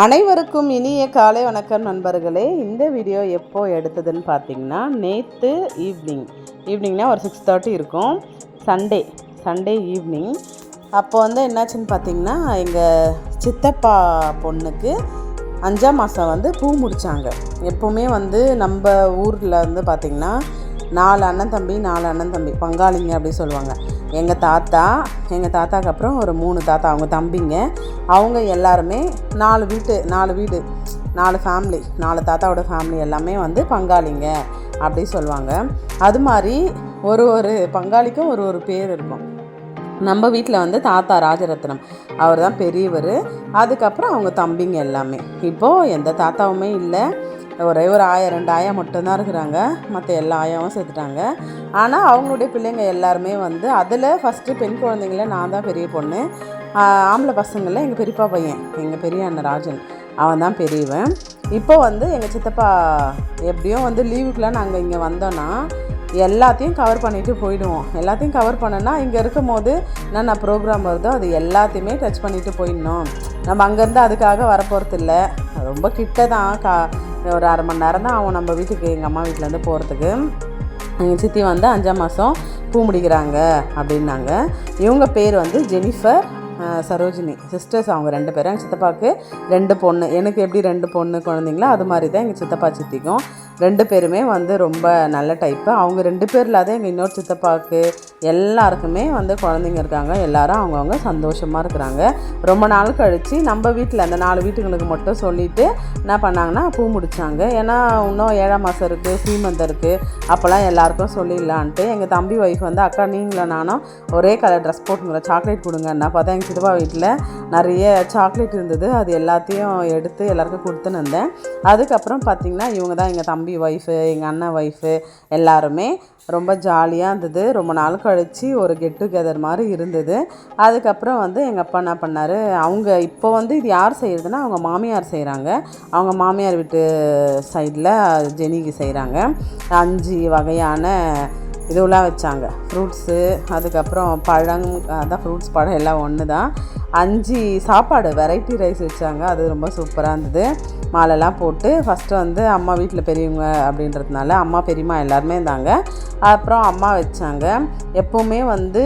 அனைவருக்கும் இனிய காலை வணக்கம் நண்பர்களே. இந்த வீடியோ எப்போ எடுத்ததுன்னு பார்த்தீங்கன்னா நேற்று ஈவினிங் ஈவினிங்னா ஒரு சிக்ஸ் தேர்ட்டி இருக்கும். சண்டே சண்டே ஈவினிங் அப்போ வந்து என்னாச்சுன்னு பார்த்தீங்கன்னா எங்கள் சித்தப்பா பொண்ணுக்கு அஞ்சாம் மாதம் வந்து பூ முடித்தாங்க எப்போவுமே வந்து நம்ம ஊரில் வந்து பார்த்திங்கன்னா நாலு அண்ணன் தம்பி நாலு அண்ணன் தம்பி பங்காளிங்க அப்படின்னு சொல்லுவாங்க. எங்கள் தாத்தா எங்கள் தாத்தாக்கு அப்புறம் ஒரு மூணு தாத்தா அவங்க தம்பிங்க. அவங்க எல்லாருமே நாலு வீட்டு நாலு வீடு நாலு ஃபேமிலி நாலு தாத்தாவோட ஃபேமிலி எல்லாமே வந்து பங்காளிங்க அப்படி சொல்லுவாங்க. அது மாதிரி ஒரு ஒரு பங்காளிக்கும் ஒரு ஒரு பேர் இருக்கும். நம்ம வீட்டில் வந்து தாத்தா ராஜரத்னம். அவர் தான் பெரியவர். அதுக்கப்புறம் அவங்க தம்பிங்க எல்லாமே. இப்போது எந்த தாத்தாவுமே இல்லை. ஒரே ஒரு ஆயா ரெண்டு ஆயா மட்டும்தான் இருக்கிறாங்க. மற்ற எல்லா ஆயாவும் சேர்த்துட்டாங்க. ஆனால் அவங்களுடைய பிள்ளைங்க எல்லாருமே வந்து அதில் ஃபஸ்ட்டு பெண் குழந்தைங்கள நான் தான் பெரிய பொண்ணு. ஆம்பளை பசங்களில் எங்கள் பெரியப்பா பையன் எங்கள் பெரிய அண்ணன் ராஜன். அவன் தான் பெரியவன். இப்போ வந்து எங்கள் சித்தப்பா எப்படியும் வந்து லீவுக்குலாம் நாங்கள் இங்கே வந்தோன்னா எல்லாத்தையும் கவர் பண்ணிவிட்டு போயிடுவோம். எல்லாத்தையும் கவர் பண்ணனா இங்கே இருக்கும் போது என்னென்ன ப்ரோக்ராம் வருதோ அது எல்லாத்தையுமே டச் பண்ணிவிட்டு போயிடணும். நம்ம அங்கேருந்து அதுக்காக வரப்போகிறது இல்லை ரொம்ப கிட்ட தான் கா ஒரு அரை மணி நேரம் தான் ஆகும் நம்ம வீட்டுக்கு எங்கள் அம்மா வீட்டிலேருந்து போகிறதுக்கு எங்கள் சித்தி வந்து அஞ்சாம் மாதம் பூ முடிக்கிறாங்க அப்படின்னாங்க. இவங்க பேர் வந்து ஜெனிஃபர் சரோஜினி. சிஸ்டர்ஸ் அவங்க ரெண்டு பேரும். எங்கள் சித்தப்பாவுக்கு ரெண்டு பொண்ணு. எனக்கு எப்படி ரெண்டு பொண்ணு குழந்தைங்களோ அது மாதிரி தான் எங்கள் சித்தப்பா சித்திக்கும். ரெண்டு பேருமே வந்து ரொம்ப நல்ல டைப்பு அவங்க ரெண்டு பேர் இல்லாத எங்கள் இன்னொரு சித்தப்பாவுக்கு எல்லாருக்குமே வந்து குழந்தைங்க இருக்காங்க. எல்லாரும் அவங்கவுங்க சந்தோஷமாக இருக்கிறாங்க. ரொம்ப நாள் கழித்து நம்ம வீட்டில் அந்த நாலு வீட்டுங்களுக்கு மட்டும் சொல்லிவிட்டு என்ன பண்ணாங்கன்னா பூ முடிச்சாங்க. ஏன்னா இன்னும் ஏழாம் மாதம் இருக்குது சீமந்தம் இருக்குது அப்போல்லாம் எல்லாருக்கும் சொல்லிடலான்ட்டு எங்கள் தம்பி ஒய்ஃப் வந்து அக்கா நீங்களும் நானும் ஒரே கலர் ட்ரெஸ் போட்டுங்களா சாக்லேட் கொடுங்கன்னா பார்த்தா எங்கள் சித்தப்பா வீட்டில் நிறைய சாக்லேட் இருந்தது. அது எல்லாத்தையும் எடுத்து எல்லாருக்கும் கொடுத்துன்னு இருந்தேன் அதுக்கப்புறம் பார்த்திங்கன்னா இவங்க தான் எங்கள் தம்பி ஒய்ஃபு எங்கள் அண்ணன் ஒய்ஃபு எல்லாருமே ரொம்ப ஜாலியாக இருந்தது. ரொம்ப நாள் கழித்து ஒரு கெட் டுகெதர் மாதிரி இருந்தது. அதுக்கப்புறம் வந்து எங்கள் அப்பா என்ன பண்ணார் அவங்க இப்போ வந்து இது யார் செய்கிறதுனா அவங்க மாமியார் செய்கிறாங்க அவங்க மாமியார் வீட்டு சைடில் ஜெனிக்கு செய்கிறாங்க அஞ்சு வகையான இதுவெலாம் வச்சாங்க. ஃப்ரூட்ஸு அதுக்கப்புறம் பழம் அதான் ஃப்ரூட்ஸ் பழம் எல்லாம் ஒன்று தான் அஞ்சு சாப்பாடு வெரைட்டி ரைஸ் வச்சாங்க. அது ரொம்ப சூப்பராக இருந்தது. மாலைலாம் போட்டு ஃபஸ்ட்டு வந்து அம்மா வீட்டில் பெரியவங்க அப்படின்றதுனால அம்மா பெரியம்மா எல்லாருமே இருந்தாங்க. அப்புறம் அம்மா வச்சாங்க. எப்போவுமே வந்து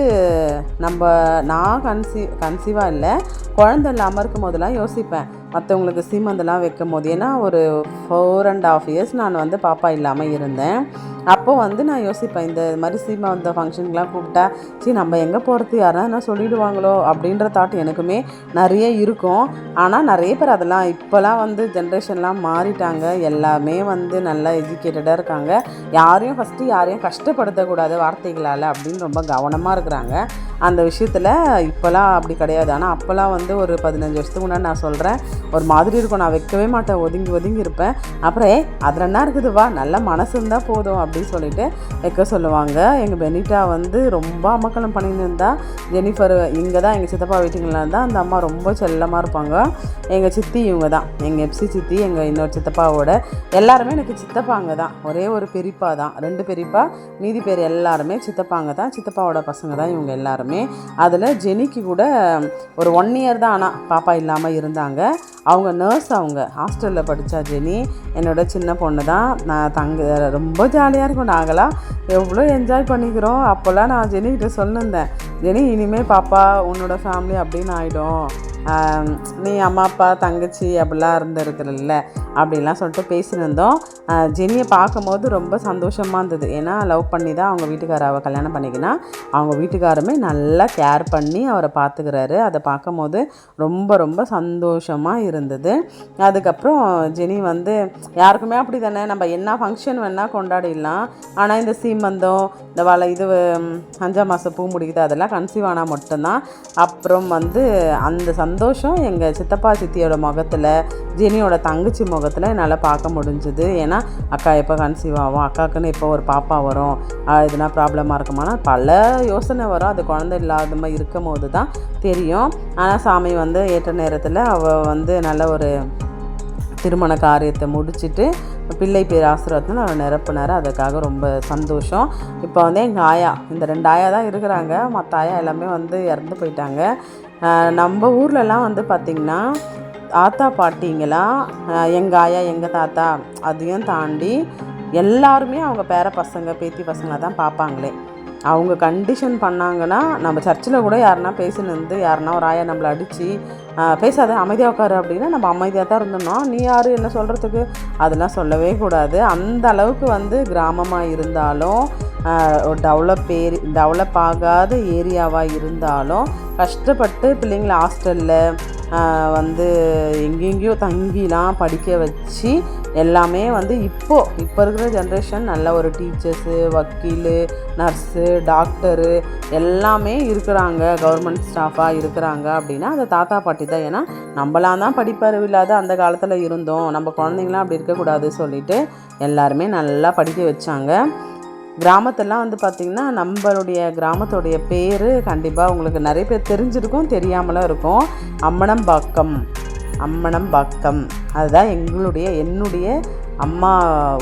நம்ம நான் கன்சீவ் கன்சீவாக இல்லை. குழந்த இல்லாமல் இருக்கும் போதெல்லாம் யோசிப்பேன். மற்றவங்களுக்கு சீமந்தெல்லாம் வைக்கும் போது. ஏன்னா ஒரு ஃபோர் அண்ட் ஆஃப் இயர்ஸ் நான் வந்து பாப்பா இல்லாமல் இருந்தேன். அப்போ வந்து நான் யோசிப்பேன் இந்த மாதிரி சீமந்த ஃபங்க்ஷனுக்குலாம் கூப்பிட்டா சரி நம்ம எங்கே போகிறது யாராவது என்ன சொல்லிடுவாங்களோ? அப்படின்ற தாட் எனக்குமே நிறைய இருக்கும். ஆனால் நிறைய பேர் அதெல்லாம் இப்போலாம் வந்து ஜென்ரேஷன்லாம் மாறிட்டாங்க. எல்லாமே வந்து நல்லா எஜுகேட்டடாக இருக்காங்க. யாரையும் ஃபஸ்ட்டு யாரையும் கஷ்டப்படுத்தக்கூடாது வார்த்தைகளால் அப்படின்னு ரொம்ப கவனமாக இருக்கிறாங்க. அந்த விஷயத்தில் இப்போலாம் அப்படி கிடையாது. ஆனால் அப்போல்லாம் வந்து ஒரு பதினஞ்சு வருஷத்துக்கு முன்னாடி நான் சொல்கிறேன் ஒரு மாதிரி இருக்கும். நான் வைக்கவே மாட்டேன். ஒதுங்கி ஒதுங்கி இருப்பேன். அப்புறம் ஏ அதில் என்ன இருக்குது? வா நல்ல மனசு இருந்தால் போதும் அப்படின்னு சொல்லிட்டு வைக்க சொல்லுவாங்க. எங்கள் பெனிட்டா வந்து ரொம்ப அமக்கலம் பண்ணின்னு இருந்தால் ஜெனிஃபர் இங்கே தான் எங்கள் சித்தப்பா வீட்டுங்களில் இருந்தால் அந்த அம்மா ரொம்ப செல்லமாக இருப்பாங்க. எங்கள் சித்தி இவங்க தான் எங்கள் எப்சி சித்தி எங்கள் இன்னொரு சித்தப்பாவோட எல்லாருமே எனக்கு சித்தப்பாங்க தான். ஒரே ஒரு பெரியப்பா தான். ரெண்டு பெரியப்பா மீதி பேர் எல்லாருமே சித்தப்பாங்க தான். சித்தப்பாவோட பசங்க தான் இவங்க எல்லாருமே. அதில் ஜெனிக்கு கூட ஒரு ஒன் இயர் தான் ஆனால் பாப்பா இல்லாமல் இருந்தாங்க. அவங்க நர்ஸ் அவங்க. ஹாஸ்டலில் படித்தா ஜெனி என்னோட சின்ன பொண்ணு தான். நான் தங்க ரொம்ப ஜாலியாக இருக்கும். நாங்களாம் எவ்வளோ என்ஜாய் பண்ணிக்கிறோம். அப்போல்லாம் நான் ஜெனிக்கிட்ட சொல்லியிருந்தேன் ஜெனி இனிமேல் பாப்பா உன்னோட ஃபேமிலி அப்படின்னு ஆகிடும் நீ அம்மா அப்பா தங்கச்சி அப்படிலாம் இருந்திருக்கிறல்ல அப்படிலாம் சொல்லிட்டு பேசியிருந்தோம் ஜெனியை பார்க்கும்போது ரொம்ப சந்தோஷமாக இருந்தது. ஏன்னா லவ் பண்ணி தான் அவங்க வீட்டுக்கார அவள் கல்யாணம் பண்ணிக்கினா. அவங்க வீட்டுக்காரமே நல்லா கேர் பண்ணி அவரை பார்த்துக்கிறாரு. அதை பார்க்கும்போது ரொம்ப ரொம்ப சந்தோஷமாக இருந்தது. அதுக்கப்புறம் ஜெனி வந்து யாருக்குமே அப்படி தானே. நம்ம என்ன ஃபங்க்ஷன் வேணால் கொண்டாடிடலாம். ஆனால் இந்த சீமந்தம் இந்த வள இது அஞ்சாம் மாதம் பூ முடிக்குது அதெல்லாம் கன்சீவ் ஆனால் மட்டும்தான். அப்புறம் வந்து அந்த சந்தோஷம் சந்தோஷம். எங்கள் சித்தப்பா சித்தியோட முகத்தில் ஜெனியோட தங்கச்சி முகத்தில் என்னால் பார்க்க முடிஞ்சுது. ஏன்னா அக்கா எப்போ கன்சீவ் ஆகும்? அக்காவுக்குன்னு எப்போ ஒரு பாப்பா வரும்? எதுனா ப்ராப்ளமாக இருக்குமானா பல யோசனை வரும். அது குழந்தை இல்லாத மாதிரி இருக்கும் போது தான் தெரியும். ஆனால் சாமி வந்து ஏற்ற நேரத்தில் அவள் வந்து நல்ல ஒரு திருமண காரியத்தை முடிச்சுட்டு பிள்ளை பேர் ஆசீர்வாதத்தில் அவர் நிரப்புனார். அதுக்காக ரொம்ப சந்தோஷம். இப்போ வந்து எங்கள் ஆயா இந்த ரெண்டு ஆயா தான் இருக்கிறாங்க. மற்ற ஆயா எல்லாமே வந்து இறந்து போயிட்டாங்க. நம்ம ஊர்லலாம் வந்து பார்த்திங்கன்னா தாத்தா பாட்டிங்களா எங்கள் ஆயா எங்கள் தாத்தா அதையும் தாண்டி எல்லாருமே அவங்க பேர பசங்க பேத்தி பசங்களை தான் பார்ப்பாங்களே அவங்க கண்டிஷன் பண்ணாங்கன்னா நம்ம சர்ச்சில் கூட யாருன்னா பேசினிருந்து யாருன்னா ஒரு ஆயா நம்மளை அடித்து பேசாத அமைதியாக உட்காரு அப்படின்னா நம்ம அமைதியாக தான் இருந்தோம்னா நீ யார் என்ன சொல்கிறதுக்கு அதெல்லாம் சொல்லவே கூடாது. அந்த அளவுக்கு வந்து கிராமமாக இருந்தாலும் டெவலப் ஏரி டெவலப் ஆகாத ஏரியாவாக இருந்தாலும் கஷ்டப்பட்டு பிள்ளைங்களை ஹாஸ்டலில் வந்து எங்கெங்கேயோ தங்கிலாம் படிக்க வச்சு எல்லாமே வந்து இப்போது இப்போ இருக்கிற ஜென்ரேஷன் நல்ல ஒரு டீச்சர்ஸு வக்கீலு நர்ஸு டாக்டரு எல்லாமே இருக்கிறாங்க. கவர்மெண்ட் ஸ்டாஃபாக இருக்கிறாங்க அப்படின்னா அந்த தாத்தா பாட்டி தான். ஏன்னா நம்மளாம் தான் படிப்பறிவு இல்லாத அந்த காலத்தில் இருந்தோம். நம்ம குழந்தைங்களாம் அப்படி இருக்கக்கூடாது சொல்லிட்டு எல்லாருமே நல்லா படிக்க வச்சாங்க. கிராமத்தெல்லாம் வந்து பார்த்திங்கன்னா நம்மளுடைய கிராமத்துடைய பேர் கண்டிப்பாக உங்களுக்கு நிறைய பேர் தெரிஞ்சிருக்கும் தெரியாமலும் இருக்கும். அம்மனம்பாக்கம் அம்மனம்பாக்கம் அதுதான் எங்களுடைய என்னுடைய அம்மா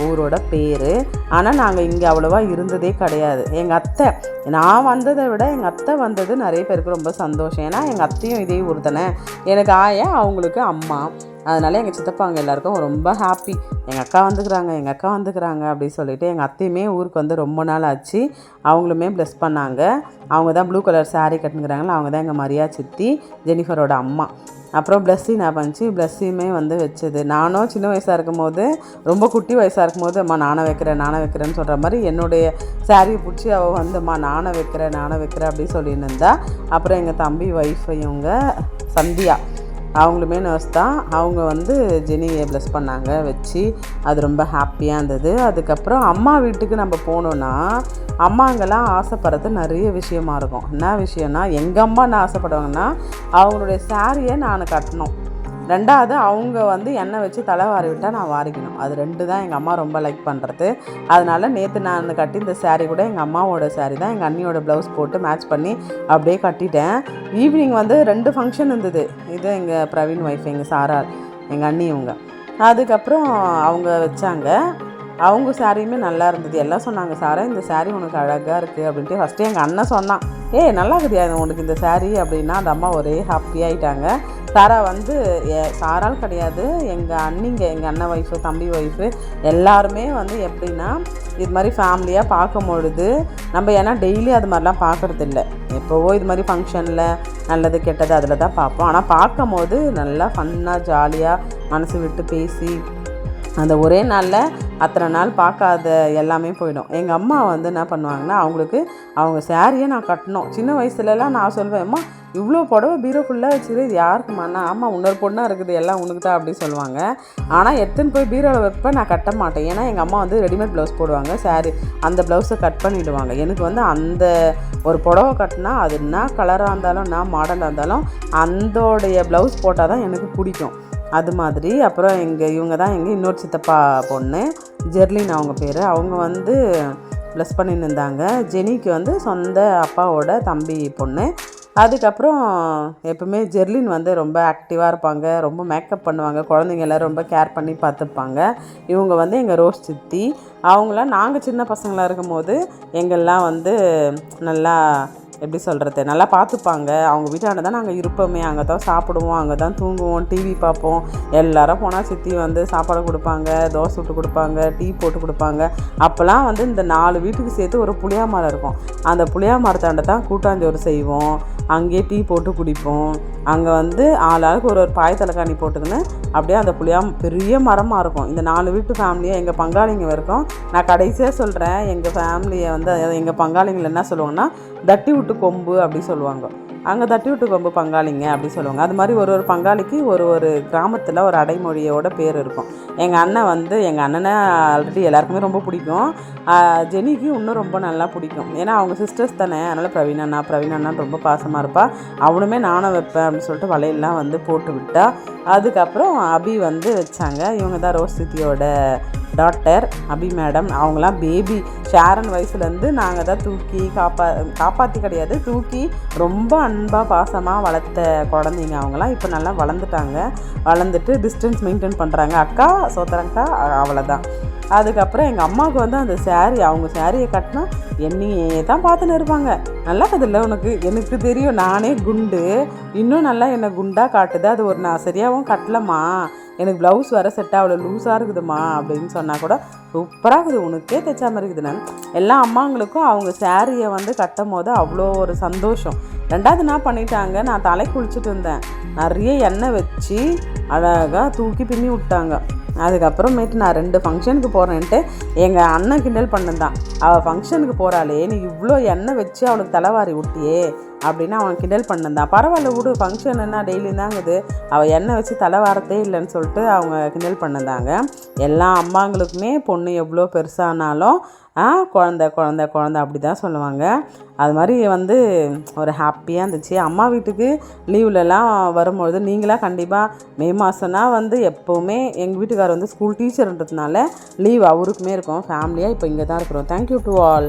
ஊரோட பேர். ஆனால் நாங்கள் இங்கே அவ்வளோவா இருந்ததே கிடையாது. எங்கள் அத்தை நான் வந்ததை விட எங்கள் அத்தை வந்தது நிறைய பேருக்கு ரொம்ப சந்தோஷம். ஏன்னா எங்கள் அத்தையும் இதே ஊர் தானே. எனக்கு ஆயா அவங்களுக்கு அம்மா. அதனால் எங்கள் சித்தப்பாங்க எல்லாருக்கும் ரொம்ப ஹாப்பி எங்கள் அக்கா வந்துக்கிறாங்க எங்கள் அக்கா வந்துக்கிறாங்க அப்படின்னு சொல்லிட்டு எங்கள் அத்தையுமே ஊருக்கு வந்து ரொம்ப நாள் ஆச்சு. அவங்களுமே ப்ளஸ் பண்ணாங்க. அவங்க தான் ப்ளூ கலர் சாரீ கட்டுங்கிறாங்களோ அவங்க தான் எங்கள் மரியா சித்தி ஜெனிஃபரோட அம்மா. அப்புறம் ப்ளஸ்ஸி நான் பண்ணிச்சு. ப்ளஸ்ஸியுமே வந்து வச்சது. நானும் சின்ன வயசாக இருக்கும்போது ரொம்ப குட்டி வயசாக இருக்கும்போது அம்மா நானே வைக்கிறேன் நானே வைக்கிறேன்னு சொல்கிற மாதிரி என்னுடைய சாரியை பிடிச்சி அவள் வந்து அம்மா நானே வைக்கிறேன் நானே வைக்கிறேன் அப்படின்னு சொல்லியிருந்தா அப்புறம் எங்கள் தம்பி ஒய்ஃப் இவங்க சந்தியா. அவங்களுமே நர்ஸ் தான். அவங்க வந்து ஜெனியை ப்ளஸ் பண்ணாங்க வச்சு அது ரொம்ப ஹாப்பியாக இருந்தது. அதுக்கப்புறம் அம்மா வீட்டுக்கு நம்ம போனோன்னா அம்மாங்கெல்லாம் ஆசைப்படுறது நிறைய விஷயமா இருக்கும். என்ன விஷயம்னா எங்கள் அம்மா என்ன ஆசைப்படுவாங்கன்னா அவங்களுடைய சாரியை நான் கட்டணும். ரெண்டாவது அவங்க வந்து எண்ணெய் வச்சு தலை வாரி விட்டால் நான் வாரிக்கணும். அது ரெண்டு தான் எங்கள் அம்மா ரொம்ப லைக் பண்ணுறது அதனால் நேற்று நான் கட்டி இந்த சாரீ கூட எங்கள் அம்மாவோட சாரீ தான். எங்கள் அண்ணியோட ப்ளவுஸ் போட்டு மேட்ச் பண்ணி அப்படியே கட்டிட்டேன். ஈவினிங் வந்து ரெண்டு ஃபங்க்ஷன் இருந்தது. இது எங்கள் பிரவீன் ஒய்ஃப் எங்கள் சாரார் எங்கள் அண்ணி இவங்க. அதுக்கப்புறம் அவங்க வச்சாங்க. அவங்க சாரியுமே நல்லா இருந்தது. எல்லாம் சொன்னாங்க சாரா இந்த சாரீ உனக்கு அழகாக இருக்குது அப்படின்ட்டு. ஃபஸ்ட்டு எங்கள் அண்ணன் சொன்னான் ஏய் நல்லா இருக்குதியா உனக்கு இந்த சாரீ அப்படின்னா அந்த அம்மா ஒரே ஹாப்பியாகிட்டாங்க சாரா வந்து சாரால் கிடையாது. எங்கள் அண்ணிங்க எங்கள் அண்ணன் ஒய்ஃபு தம்பி ஒய்ஃபு எல்லாருமே வந்து எப்படின்னா இது மாதிரி ஃபேமிலியாக பார்க்கும் பொழுது நம்ம ஏன்னா டெய்லி அது மாதிரிலாம் பார்க்குறது இல்லை. எப்போவோ இது மாதிரி ஃபங்க்ஷனில் நல்லது கெட்டது அதில் தான் பார்ப்போம். ஆனால் பார்க்கும் போது நல்லா ஃபன்னாக ஜாலியாக மனசு விட்டு பேசி அந்த ஒரே நாளில் அத்தனை நாள் பார்க்காத எல்லாமே போயிடும். எங்கள் அம்மா வந்து என்ன பண்ணுவாங்கன்னா அவங்களுக்கு அவங்க சாரியை நான் கட்டணும். சின்ன வயசுலலாம் நான் சொல்வேன் அம்மா இவ்வளோ புடவை பீரோ ஃபுல்லாக வச்சுரு இது யாருக்குமாண்ணா ஆமாம் இன்னொரு பொண்ணாக இருக்குது எல்லாம் உனக்கு தான் அப்படின்னு சொல்லுவாங்க. ஆனால் எடுத்துன்னு போய் பீரோவில் வைப்பேன் நான் கட்ட மாட்டேன். ஏன்னா எங்கள் அம்மா வந்து ரெடிமேட் ப்ளவுஸ் போடுவாங்க சாரி அந்த ப்ளவுஸை கட் பண்ணிவிடுவாங்க எனக்கு வந்து அந்த ஒரு புடவை கட்டினா அது என்ன கலராக இருந்தாலும் என்ன மாடலாக இருந்தாலும் அந்தோடைய ப்ளவுஸ் போட்டால் தான் எனக்கு பிடிக்கும். அது மாதிரி. அப்புறம் எங்கள் இவங்க தான் எங்கள் இன்னொரு சித்தப்பா பொண்ணு. ஜெர்லின் அவங்க பேர். அவங்க வந்து ப்ளஸ் பண்ணின்னு இருந்தாங்க ஜெனிக்கு வந்து சொந்த அப்பாவோட தம்பி பொண்ணு. அதுக்கப்புறம் எப்பவுமே ஜெர்லின் வந்து ரொம்ப ஆக்டிவாக இருப்பாங்க. ரொம்ப மேக்கப் பண்ணுவாங்க. குழந்தைங்க எல்லாம் ரொம்ப கேர் பண்ணி பார்த்துப்பாங்க. இவங்க வந்து எங்கள் ரோஸ் சித்தி. அவங்களாம் நாங்கள் சின்ன பசங்களாக இருக்கும்போது எங்கெல்லாம் வந்து நல்லா எப்படி சொல்கிறது நல்லா பார்த்துப்பாங்க. அவங்க வீட்டாண்ட தான் நாங்கள் இருப்போமே. அங்கே தான் சாப்பிடுவோம் அங்கே தான் தூங்குவோம் டிவி பார்ப்போம். எல்லாரும் போனால் சித்தி வந்து சாப்பாடு கொடுப்பாங்க தோசை விட்டு கொடுப்பாங்க டீ போட்டு கொடுப்பாங்க. அப்போல்லாம் வந்து இந்த நாலு வீட்டுக்கு சேர்த்து ஒரு புளியா மரம் இருக்கும். அந்த புளியா மரத்தாண்ட தான் கூட்டாஞ்சோறு செய்வோம். அங்கேயே டீ போட்டு குடிப்போம். அங்கே வந்து ஆளாளுக்கு ஒரு ஒரு பாய் தலைக்காணி போட்டுக்கின்னு அப்படியே அந்த புளியா பெரிய மரமாக இருக்கும். இந்த நாலு வீட்டு ஃபேமிலியாக எங்கள் பங்காளிங்க வரைக்கும் நான் கடைசியாக சொல்கிறேன் எங்கள் ஃபேமிலியை வந்து எங்கள் பங்காளிங்களை என்ன சொல்லுவாங்கன்னா தட்டி விட்டு கொம்பு அப்படி சொல்லுவாங்க. அங்கே தட்டி விட்டு கொம்பு பங்காளிங்க அப்படி சொல்லுவாங்க. அது மாதிரி ஒரு ஒரு பங்காளிக்கு ஒரு ஒரு கிராமத்தில் ஒரு அடைமொழியோட பேர் இருக்கும். எங்கள் அண்ணன் வந்து எங்கள் அண்ணனை ஆல்ரெடி எல்லாருக்குமே ரொம்ப பிடிக்கும். ஜெனிக்கு இன்னும் ரொம்ப நல்லா பிடிக்கும். ஏன்னா அவங்க சிஸ்டர்ஸ் தானே. அதனால் பிரவீன் அண்ணா பிரவீன் அண்ணான்னு ரொம்ப பாசமாக இருப்பாள் அவனுமே நானும் வைப்பேன் அப்படின்னு சொல்லிட்டு வலையெல்லாம் வந்து போட்டு விட்டா. அதுக்கப்புறம் அபி வந்து வச்சாங்க. இவங்க தான் ரோஸ் சித்தியோட டாக்டர் அபி மேடம் அவங்களாம் பேபி ஷேரன் வயசுலேருந்து நாங்கள் தான் தூக்கி காப்பா காப்பாற்றி கிடையாது. தூக்கி ரொம்ப அன்பாக பாசமாக வளர்த்த குழந்தைங்க அவங்களாம். இப்போ நல்லா வளர்ந்துட்டாங்க. வளர்ந்துட்டு டிஸ்டன்ஸ் மெயின்டைன் பண்ணுறாங்க அக்கா சோத்தரங்கா அவ்வளோதான் அதுக்கப்புறம் எங்கள் அம்மாவுக்கு வந்து அந்த சேரீ அவங்க சாரியை கட்டினா என்னையே தான் பார்த்துன்னு இருப்பாங்க நல்லா கதில்ல உனக்கு. எனக்கு தெரியும். நானே குண்டு. இன்னும் நல்லா என்னை குண்டாக காட்டுது. அது ஒரு நான் சரியாகவும் கட்டலம்மா. எனக்கு ப்ளவுஸ் வர செட்டாக அவ்வளோ லூஸாக இருக்குதுமா அப்படின்னு சொன்னால் கூட சூப்பராக இருக்குது. உனக்கே தைச்சா மாதிரி இருக்குதுன்னு எல்லா அம்மாங்களுக்கும் அவங்க சாரியை வந்து கட்டும் போது அவ்வளோ ஒரு சந்தோஷம். ரெண்டாவது என்ன பண்ணிட்டாங்க? நான் தலை குளிச்சுட்டு இருந்தேன். நிறைய எண்ணெய் வச்சு அழகாக தூக்கி பின்னி விட்டாங்க. அதுக்கப்புறமேட்டு நான் ரெண்டு ஃபங்க்ஷனுக்கு போகிறேன்ட்டு எங்கள் அண்ணன் கிண்டல் பண்ணதான் அவள் ஃபங்க்ஷனுக்கு போகிறாளே நீ இவ்வளோ எண்ணெய் வச்சு அவளுக்கு தலைவாரி விட்டியே. அப்படின்னு அவன் கிண்டல் பண்ணியிருந்தான் பரவாயில்ல விடு ஃபங்க்ஷன் என்ன டெய்லி தாங்குது. அவள் எண்ணெய் வச்சு தலை வாரத்தே இல்லைன்னு சொல்லிட்டு அவங்க கிண்டல் பண்ணியிருந்தாங்க எல்லா அம்மாங்களுக்குமே பொண்ணு எவ்வளோ பெருசானாலும் குழந்த குழந்த குழந்த அப்படி தான் சொல்லுவாங்க. அது மாதிரி வந்து ஒரு ஹாப்பியாக இருந்துச்சு. அம்மா வீட்டுக்கு லீவ்லலாம் வரும்பொழுது நீங்களாம் கண்டிப்பாக மே மாதம்னா வந்து எப்போவுமே எங்கள் வீட்டுக்காரர் வந்து ஸ்கூல் டீச்சர்ன்றதுனால லீவ் அவருக்குமே இருக்கும். ஃபேமிலியாக இப்போ இங்கே தான் இருக்கிறோம் தேங்க்யூ டு ஆல்